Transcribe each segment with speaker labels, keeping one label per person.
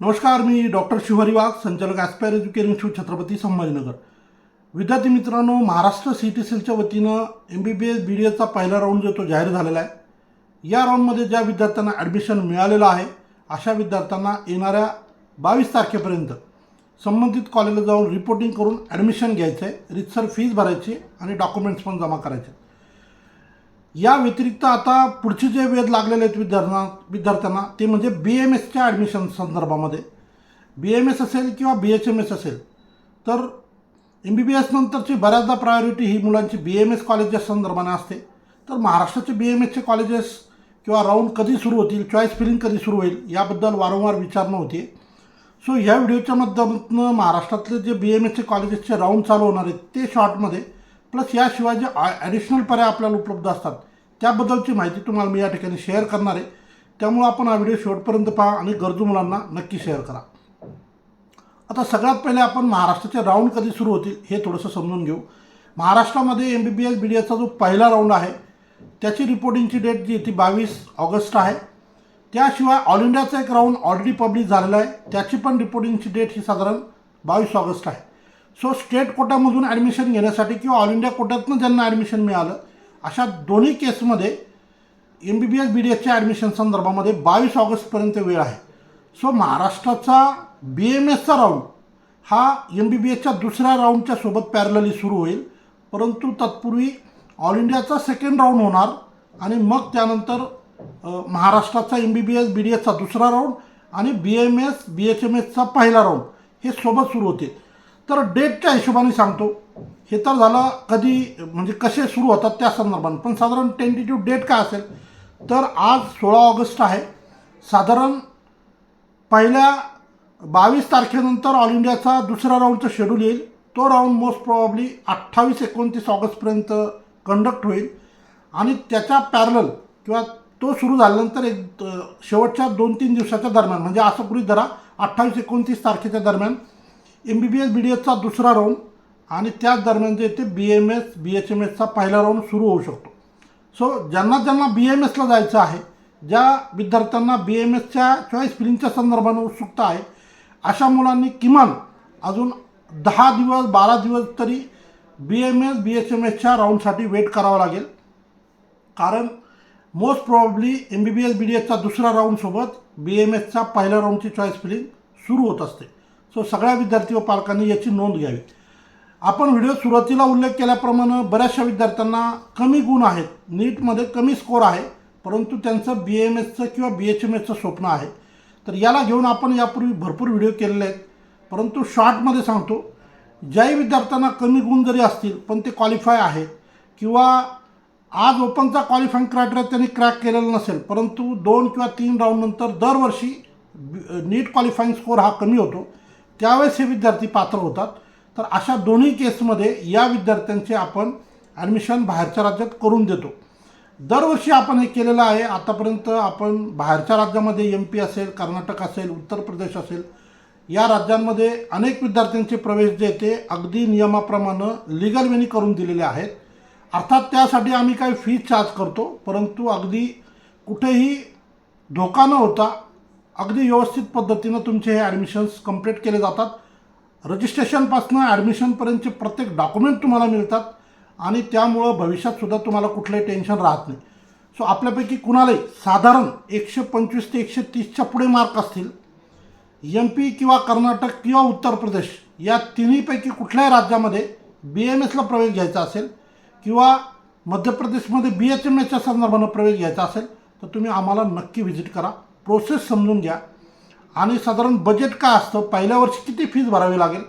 Speaker 1: नमस्कार मी डॉक्टर शिवहरी वाघ संचालक aspire education Shiv Chhatrapati Sambhajinagar. विद्यार्थी मित्रांनो महाराष्ट्र सी टी सीलच्या वतीनं M B B S B D एचा पहिला राऊंड जो तो जाहीर झालेला आहे या राऊंडमध्ये ज्या विद्यार्थ्यांना ॲडमिशन मिळालेलं आहे अशा विद्यार्थ्यांना येणाऱ्या बावीस तारखेपर्यंत संबंधित कॉलेजला जाऊन रिपोर्टिंग करून ॲडमिशन घ्यायचं आहे रितसर फीज भरायची आणि डॉक्युमेंट्स पण जमा करायचे. या व्यतिरिक्त आता पुढचे जे वेध लागलेले आहेत विद्यार्थ्यांना विद्यार्थ्यांना ते म्हणजे बी एम एसच्या ॲडमिशन संदर्भामध्ये. बी एम एस असेल किंवा बी एच एम एस असेल तर एम बी बी एस नंतरची बऱ्याचदा प्रायोरिटी ही मुलांची बी एम एस कॉलेजेस संदर्भाने असते. तर महाराष्ट्राचे बी एम एसचे कॉलेजेस किंवा राऊंड कधी सुरू होतील चॉईस फिलिंग कधी सुरू होईल याबद्दल वारंवार विचारणं होती. सो ह्या व्हिडिओच्या माध्यमातून महाराष्ट्रातले जे बी एम एसचे कॉलेजेसचे राऊंड चालू होणार आहेत ते शॉर्टमध्ये प्लस याशिवाय जे ॲडिशनल पर्याय आपल्याला उपलब्ध असतात त्याबद्दलची माहिती तुम्हाला मी या ठिकाणी शेअर करणार आहे. त्यामुळं आपण हा व्हिडिओ शेवटपर्यंत पहा आणि गरजू मुलांना नक्की शेअर करा. आता सगळ्यात पहिले आपण महाराष्ट्राचे राऊंड कधी सुरू होतील हे थोडंसं समजून घेऊ. महाराष्ट्रामध्ये M B B S B D एसचा जो पहिला राऊंड आहे त्याची रिपोर्टिंगची डेट जी ती बावीस ऑगस्ट आहे. त्याशिवाय ऑल इंडियाचा एक राऊंड ऑलरेडी पब्लिक झालेला आहे. त्याची पण रिपोर्टिंगची डेट ही साधारण बावीस ऑगस्ट आहे. सो स्टेट कोटामधून ॲडमिशन घेण्यासाठी किंवा ऑल इंडिया कोट्यातनं ज्यांना ॲडमिशन मिळालं अशा दोन्ही केसमध्ये M B B S B D एसच्या ॲडमिशन संदर्भामध्ये बावीस ऑगस्टपर्यंत वेळ आहे. सो महाराष्ट्राचा बी एम एसचा राऊंड हा एम बी बी एसच्या दुसऱ्या राऊंडच्या सोबत पॅरलली सुरू होईल. परंतु तत्पूर्वी ऑल इंडियाचा सेकंड राऊंड होणार आणि मग त्यानंतर महाराष्ट्राचा M B B S B D एसचा दुसरा राऊंड आणि B M S B H M एसचा पहिला राऊंड हे सोबत सुरू होतील. तर डेटच्या हिशोबाने सांगतो. हे तर झालं कधी म्हणजे कसे सुरू होतात त्या संदर्भाने पण साधारण टेंटेटिव्ह डेट काय असेल? तर आज सोळा ऑगस्ट आहे. साधारण पहिल्या बावीस तारखेनंतर ऑल इंडियाचा दुसरा राऊंडचं शेड्यूल येईल. तो राऊंड मोस्ट प्रॉब्ली अठ्ठावीस एकोणतीस ऑगस्टपर्यंत कंडक्ट होईल. आणि त्याच्या पॅरल किंवा तो सुरू झाल्यानंतर एक शेवटच्या दोन तीन दिवसाच्या दरम्यान म्हणजे असं गृहीत धरा अठ्ठावीस एकोणतीस तारखेच्या दरम्यान M B B S B D एसचा दुसरा राऊंड आणि त्याच दरम्यान जे ते B M S B H M एसचा पहिला राऊंड सुरू होऊ शकतो. सो ज्यांना ज्यांना बी एम एसला जायचं आहे ज्या विद्यार्थ्यांना बी एम एसच्या चॉईस फिलिंगच्या संदर्भानं उत्सुकता आहे अशा मुलांनी किमान अजून दहा दिवस बारा दिवस तरी B M S B H M एसच्या राऊंडसाठी वेट करावं लागेल. कारण most probably M B B S B D एसचा दुसरा राऊंडसोबत बी एम एसचा पहिल्या राऊंडची चॉईस फिलिंग सुरू होत असते. सो सगळ्या विद्यार्थी व पालकांनी याची नोंद घ्यावी. आपण व्हिडिओ सुरुवातीला उल्लेख केल्याप्रमाणे बऱ्याचशा विद्यार्थ्यांना कमी गुण आहेत नीटमध्ये कमी स्कोर आहे परंतु त्यांचं बी एम एसचं किंवा बी एच एम एसचं स्वप्न आहे. तर याला घेऊन आपण यापूर्वी भरपूर व्हिडिओ केलेले आहेत. परंतु शॉर्टमध्ये सांगतो ज्याही विद्यार्थ्यांना कमी गुण जरी असतील पण ते क्वालिफाय आहे किंवा आज ओपनचा क्वालिफाईंग क्रायटेरिया त्यांनी क्रॅक केलेला नसेल परंतु दोन किंवा तीन राऊंडनंतर दरवर्षी नीट क्वालिफाईंग स्कोर हा कमी होतो. त्यावेळेस हे विद्यार्थी पात्र होतात. तर अशा दोन्ही केसमध्ये या विद्यार्थ्यांचे आपण ॲडमिशन बाहेरच्या राज्यात करून देतो. दरवर्षी आपण हे केलेलं आहे. आतापर्यंत आपण बाहेरच्या राज्यामध्ये एम पी असेल कर्नाटक असेल उत्तर प्रदेश असेल या राज्यांमध्ये अनेक विद्यार्थ्यांचे प्रवेश जे ते अगदी नियमाप्रमाणे लिगल वेनी करून दिलेले आहेत. अर्थात त्यासाठी आम्ही काही फी चार्ज करतो परंतु अगदी कुठेही धोका न होता अगदी व्यवस्थित पद्धतीनं तुमचे हे ॲडमिशन्स कंप्लीट केले जातात. रजिस्ट्रेशनपासून ॲडमिशनपर्यंतचे प्रत्येक डॉक्युमेंट तुम्हाला मिळतात आणि त्यामुळं भविष्यातसुद्धा तुम्हाला कुठलंही टेन्शन राहत नाही. सो आपल्यापैकी कुणालाही साधारण एकशे पंचवीस ते एकशे तीसच्या पुढे मार्क असतील एम पी किंवा कर्नाटक किंवा उत्तर प्रदेश या तिन्हीपैकी कुठल्याही राज्यामध्ये बी एम एसला प्रवेश घ्यायचा असेल किंवा मध्य प्रदेशमध्ये बी एच एम एसच्या संदर्भानं प्रवेश घ्यायचा असेल तर तुम्ही आम्हाला नक्की व्हिजिट करा. प्रोसेस समजून घ्या. आणि साधारण बजेट काय असतं? पहिल्या वर्षी किती फीज भरावी लागेल?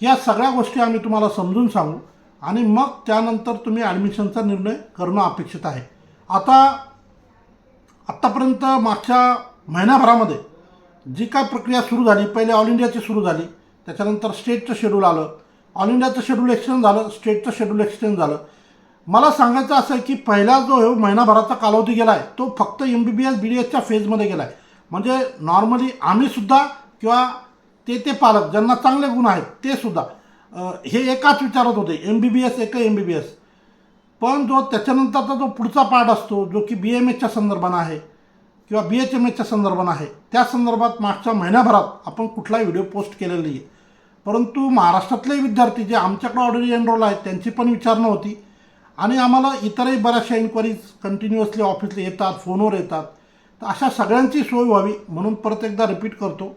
Speaker 1: या सगळ्या गोष्टी आम्ही तुम्हाला समजून सांगू. आणि मग त्यानंतर तुम्ही ॲडमिशनचा निर्णय करणं अपेक्षित आहे. आता आत्तापर्यंत मागच्या महिन्याभरामध्ये जी काय प्रक्रिया सुरू झाली पहिले ऑल इंडियाची सुरू झाली त्याच्यानंतर स्टेटचं शेड्यूल आलं. ऑल इंडियाचं शेड्यूल एक्सटेंड झालं स्टेटचं शेड्यूल एक्सटेंड झालं. मला सांगायचं असं आहे की पहिला जो महिनाभराचा कालावधी गेला आहे तो फक्त M B B S B D एसच्या फेजमध्ये गेला आहे म्हणजे नॉर्मली आम्हीसुद्धा किंवा ते ते पालक ज्यांना चांगले गुण आहेत ते सुद्धा हे एकाच विचारत होते एम बी बी एस एक एम बी बी एस पण जो त्याच्यानंतरचा जो पुढचा पार्ट असतो जो की बी एम एसच्या संदर्भानं आहे किंवा बी एच एम एसच्या संदर्भानं आहे त्या संदर्भात मागच्या महिन्याभरात आपण कुठलाही व्हिडिओ पोस्ट केलेला नाही आहे परंतु महाराष्ट्रातले विद्यार्थी जे आमच्याकडे ऑलरेडी एनरोल आहेत त्यांची पण विचारणा होती. आणि आम्हाला इतरही बऱ्याचशा इन्क्वायरीज कंटिन्युअसली ऑफिसला येतात फोनवर येतात. तर अशा सगळ्यांची सोय व्हावी म्हणून परत एकदा रिपीट करतो.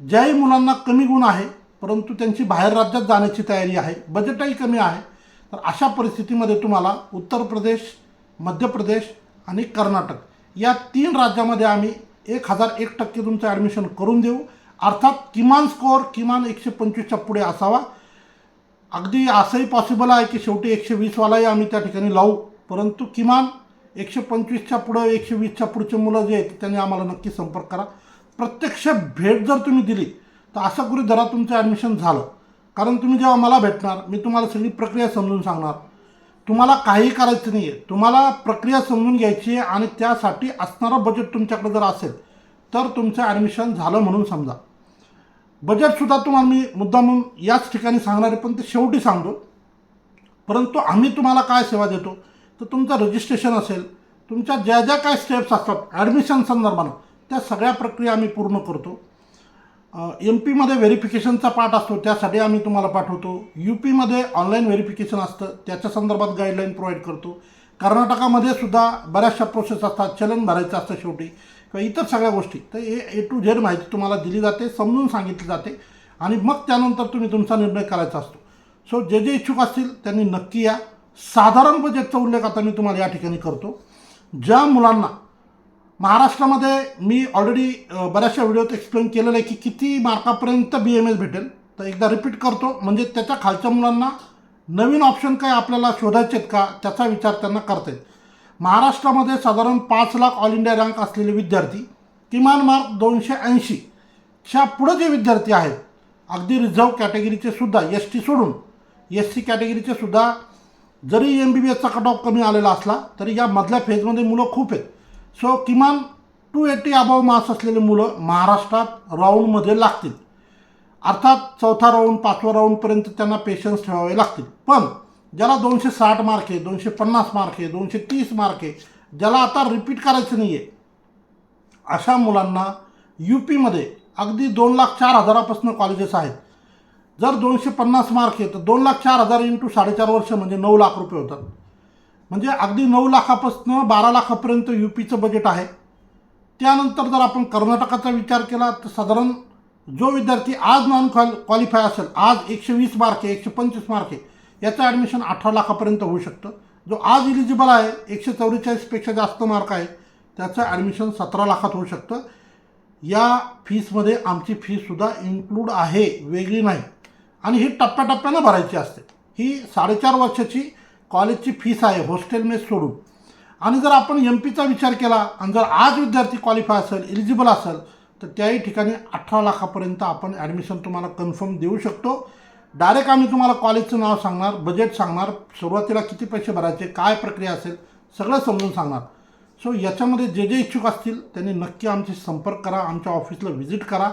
Speaker 1: ज्याही मुलांना कमी गुण आहे परंतु त्यांची बाहेर राज्यात जाण्याची तयारी आहे बजेटही कमी आहे तर अशा परिस्थितीमध्ये तुम्हाला उत्तर प्रदेश मध्य प्रदेश आणि कर्नाटक या तीन राज्यामध्ये आम्ही एक हजार एक टक्के तुमचं ॲडमिशन करून देऊ. अर्थात किमान स्कोअर किमान एकशे पंचवीसच्या पुढे असावा. अगदी असंही पॉसिबल आहे की शेवटी एकशे वीसवालाही आम्ही त्या ठिकाणी लावू परंतु किमान एकशे पंचवीसच्या पुढं एकशे वीसच्या पुढचे मुलं जे आहेत त्यांनी आम्हाला नक्की संपर्क करा. प्रत्यक्ष भेट जर तुम्ही दिली तर अशा करू जरा तुमचं ॲडमिशन झालं. कारण तुम्ही जेव्हा मला भेटणार मी तुम्हाला सगळी प्रक्रिया समजून सांगणार. तुम्हाला काही करायचं नाही आहे तुम्हाला प्रक्रिया समजून घ्यायची आहे आणि त्यासाठी असणारं बजेट तुमच्याकडे जर असेल तर तुमचं ॲडमिशन झालं म्हणून समजा. बजेटसुद्धा तुम्हाला मी मुद्दा म्हणून याच ठिकाणी सांगणार आहे पण ते शेवटी सांगतो. परंतु आम्ही तुम्हाला काय सेवा देतो तर तुमचं रजिस्ट्रेशन असेल तुमच्या ज्या ज्या काय स्टेप्स असतात ॲडमिशन संदर्भानं त्या सगळ्या प्रक्रिया आम्ही पूर्ण करतो. एम पीमध्ये व्हेरिफिकेशनचा पार्ट असतो त्यासाठी आम्ही तुम्हाला पाठवतो. यू पीमध्ये ऑनलाईन व्हेरिफिकेशन असतं त्याच्या संदर्भात गाईडलाईन प्रोव्हाइड करतो. कर्नाटकामध्ये सुद्धा बऱ्याचशा प्रोसेस असतात चलन भरायचं असतं शेवटी. किंवा इतर सगळ्या गोष्टी. तर हे ए टू झेड माहिती तुम्हाला दिली जाते समजून सांगितली जाते. आणि मग त्यानंतर तुम्ही तुमचा निर्णय करायचा असतो. सो जे जे इच्छुक असतील त्यांनी नक्की या. साधारण बजेटचा उल्लेख आता मी तुम्हाला या ठिकाणी करतो. ज्या मुलांना महाराष्ट्रामध्ये मी ऑलरेडी बऱ्याचशा व्हिडिओत एक्सप्लेन केलेलं आहे की किती मार्कापर्यंत बी एम एस भेटेल. तर एकदा रिपीट करतो. म्हणजे त्याच्या खालच्या मुलांना नवीन ऑप्शन काय आपल्याला शोधायचे आहेत का? त्याचा विचार त्यांना करता येईल. महाराष्ट्रामध्ये साधारण पाच लाख ऑल इंडिया रँक असलेले विद्यार्थी किमान मार्क दोनशे ऐंशीच्या पुढं जे विद्यार्थी आहेत अगदी रिझर्व कॅटेगरीचे सुद्धा एस टी सोडून एस सी कॅटेगरीचे सुद्धा जरी एम बी बी एसचा कट ऑफ कमी आलेला असला तरी या मधल्या फेजमध्ये मुलं खूप आहेत. सो किमान टू एटी अबाव मार्क्स असलेले मुलं महाराष्ट्रात राऊंडमध्ये लागतील. अर्थात चौथा राऊंड पाचवा राऊंडपर्यंत त्यांना पेशन्स ठेवावे लागतील. पण ज्याला दोनशे साठ मार्क आहे दोनशे पन्नास मार्क आहे दोनशे तीस मार्क आहे ज्याला आता रिपीट करायचं नाही आहे अशा मुलांना यू पीमध्ये अगदी दोन लाख चार हजारापासून कॉलेजेस आहेत. जर दोनशे पन्नास मार्क आहे तर दोन लाख चार हजार इंटू साडेचार वर्ष म्हणजे नऊ लाख रुपये होतात. म्हणजे अगदी नऊ लाखापासून बारा लाखापर्यंत यू पीचं बजेट आहे. त्यानंतर जर आपण कर्नाटकाचा विचार केला तर साधारण जो विद्यार्थी आज नॉन क्वाल क्वालिफाय असेल आज एकशे वीस मार्क आहे एकशे पंचवीस मार्क आहे याचं ॲडमिशन अठरा लाखापर्यंत होऊ शकतं. जो आज इलिजिबल आहे एकशे चौवेचाळीसपेक्षा जास्त मार्क आहे त्याचं ॲडमिशन सतरा लाखात होऊ शकतं. या फीसमध्ये आमची फीसुद्धा इन्क्लूड आहे वेगळी नाही. आणि ही टप्प्याटप्प्यानं भरायची असते. ही साडेचार वर्षाची कॉलेजची फीस आहे हॉस्टेल मेस सोडून. आणि जर आपण एम पीचा विचार केला आणि जर आज विद्यार्थी क्वालिफाय असेल एलिजिबल असेल तर त्याही ठिकाणी अठरा लाखापर्यंत आपण ॲडमिशन तुम्हाला कन्फर्म देऊ शकतो. डायरेक्ट आम्ही तुम्हाला कॉलेजचं नाव सांगणार बजेट सांगणार सुरुवातीला किती पैसे भरायचे काय प्रक्रिया असेल सगळं समजून सांगणार. सो याच्यामध्ये जे जे इच्छुक असतील त्यांनी नक्की आमची संपर्क करा आमच्या ऑफिसला व्हिजिट करा.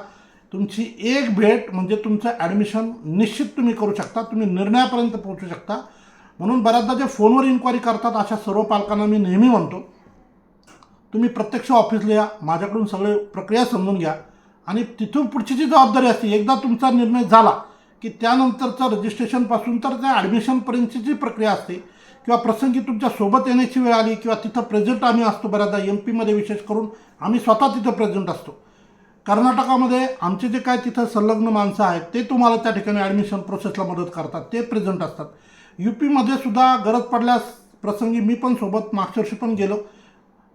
Speaker 1: तुमची एक भेट म्हणजे तुमचं ॲडमिशन निश्चित तुम्ही करू शकता तुम्ही निर्णयापर्यंत पोहोचू शकता. म्हणून बऱ्याचदा जे फोनवर इन्क्वायरी करतात अशा सर्व पालकांना मी नेहमी म्हणतो तुम्ही प्रत्यक्ष ऑफिसला या माझ्याकडून सगळे प्रक्रिया समजून घ्या. आणि तिथून पुढची जी जबाबदारी असते एकदा तुमचा निर्णय झाला की त्यानंतरचं रजिस्ट्रेशनपासून तर त्या ॲडमिशनपर्यंतची जी प्रक्रिया असते किंवा प्रसंगी तुमच्यासोबत येण्याची वेळ आली किंवा तिथं प्रेझेंट आम्ही असतो बऱ्याचदा एम पीमध्ये विशेष करून आम्ही स्वतः तिथं प्रेझेंट असतो. कर्नाटकामध्ये आमचे जे काय तिथं संलग्न माणसं आहेत ते तुम्हाला त्या ठिकाणी ॲडमिशन प्रोसेसला मदत करतात. ते प्रेझेंट असतात. यू पीमध्ये सुद्धा गरज पडल्यास प्रसंगी मी पण सोबत मागच्या वर्षी पण गेलो.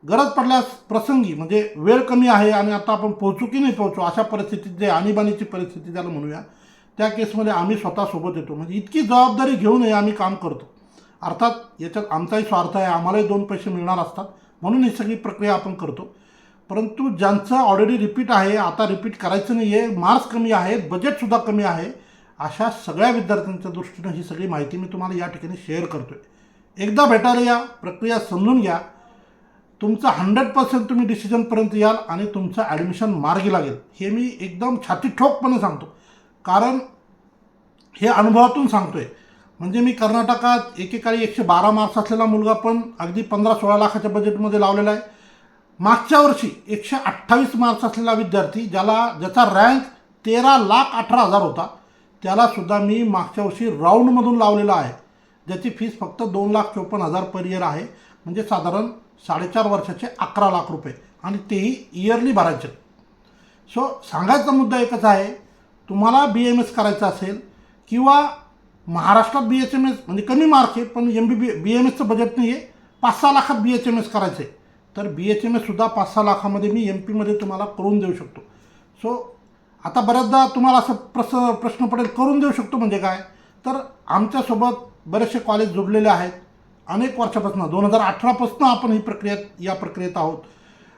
Speaker 1: गरज पडल्यास प्रसंगी म्हणजे वेळ कमी आहे आणि आता आपण पोहोचू की नाही पोहोचू अशा परिस्थितीत जे आणीबाणीची परिस्थिती त्याला म्हणूया त्या केसमध्ये आम्ही स्वतः सोबत येतो. म्हणजे इतकी जबाबदारी घेऊनही आम्ही काम करतो. अर्थात याच्यात आमचाही स्वार्थ आहे आम्हालाही दोन पैसे मिळणार असतात म्हणून ही सगळी प्रक्रिया आपण करतो. परंतु ज्यांचं ऑलरेडी रिपीट आहे आता रिपीट करायचं नाही आहे मार्क्स कमी आहेत बजेटसुद्धा कमी आहे अशा सगळ्या विद्यार्थ्यांच्या दृष्टीनं ही सगळी माहिती मी तुम्हाला या ठिकाणी शेअर करतो आहे एकदा भेटायला या प्रक्रिया समजून घ्या. तुमचं हंड्रेड पर्सेंट तुम्ही डिसिजनपर्यंत याल आणि तुमचं ॲडमिशन मार्गी लागेल. हे मी एकदम छाती ठोकपणे सांगतो. कारण हे अनुभवातून सांगतो आहे म्हणजे मी कर्नाटकात एकेकाळी एकशे बारा मार्क्स असलेला मुलगा पण अगदी पंधरा सोळा लाखाच्या बजेटमध्ये लावलेला आहे. मागच्या वर्षी एकशे अठ्ठावीस मार्क्स असलेला विद्यार्थी ज्याला ज्याचा रँक तेरा लाख अठरा हजार होता त्यालासुद्धा मी मागच्या वर्षी राऊंडमधून लावलेला आहे. ज्याची फीस फक्त दोन लाख चोपन्न हजार पर इयर आहे. म्हणजे साधारण साडेचार वर्षाचे अकरा लाख रुपये. आणि तेही इयरली भरायचे. सो सांगायचा मुद्दा एकच आहे तुम्हाला बी एम एस करायचं असेल किंवा महाराष्ट्रात बी एच एम एस म्हणजे कमी मार्क आहे पण M B B B M एसचं बजेट नाही आहे पाच सहा लाखात बी एच एम एस करायचं आहे तर बी एच एम एससुद्धा पाच सहा लाखामध्ये मी एम पीमध्ये तुम्हाला करून देऊ शकतो. सो आता बऱ्याचदा तुम्हाला असं प्रस प्रश्न पडेल करून देऊ शकतो म्हणजे काय? तर आमच्यासोबत बरेचसे कॉलेज जोडलेले आहेत. अनेक वर्षापासून दोन हजार अठरापासून आपण ही प्रक्रियेत या प्रक्रियेत आहोत.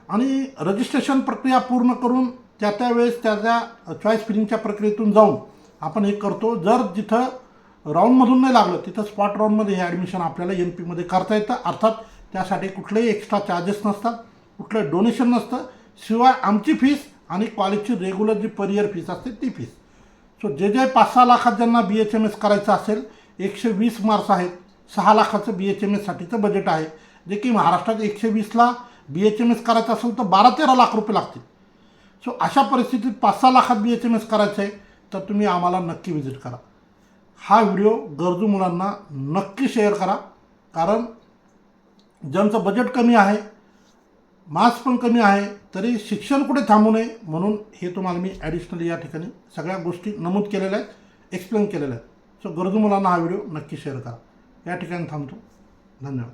Speaker 1: आणि रजिस्ट्रेशन प्रक्रिया पूर्ण करून त्या त्या वेळेस त्या त्या चॉईस फिलिंगच्या प्रक्रियेतून जाऊन आपण हे करतो. जर जिथं राऊंडमधून नाही लागलं तिथं स्पॉट राऊंडमध्ये हे ॲडमिशन आपल्याला एम पीमध्ये करता येतं. अर्थात त्यासाठी कुठलेही एक्स्ट्रा चार्जेस नसतात कुठलं डोनेशन नसतं. शिवाय आमची फीस आणि कॉलेजची रेग्युलर जी पर इयर फीस असते ती फीस सो जे जे पाच सहा लाखात ज्यांना बी एच एम एस करायचं असेल एकशे वीस मार्क्स आहेत. सहा लाखाचं बी एच एम एससाठीचं बजेट आहे. जे की महाराष्ट्रात एकशे वीसला बी एच एम एस करायचं असेल तर बारा तेरा लाख रुपये लागतील. सो अशा परिस्थितीत पाच सहा लाखात बी एच एम एस करायचं आहे तर तुम्ही आम्हाला नक्की विजिट करा. हा व्हिडिओ गरजू मुलांना नक्की शेअर करा. कारण ज्यांचं बजेट कमी आहे मास पण कमी आहे तरी शिक्षण कुठे थांबू नये म्हणून हे तुम्हाला मी ॲडिशनली या ठिकाणी सगळ्या गोष्टी नमूद केलेल्या आहेत एक्सप्लेन केलेल्या आहेत. सो गरजू मुलांना हा व्हिडिओ नक्की शेअर करा. या ठिकाणी थांबतो. धन्यवाद.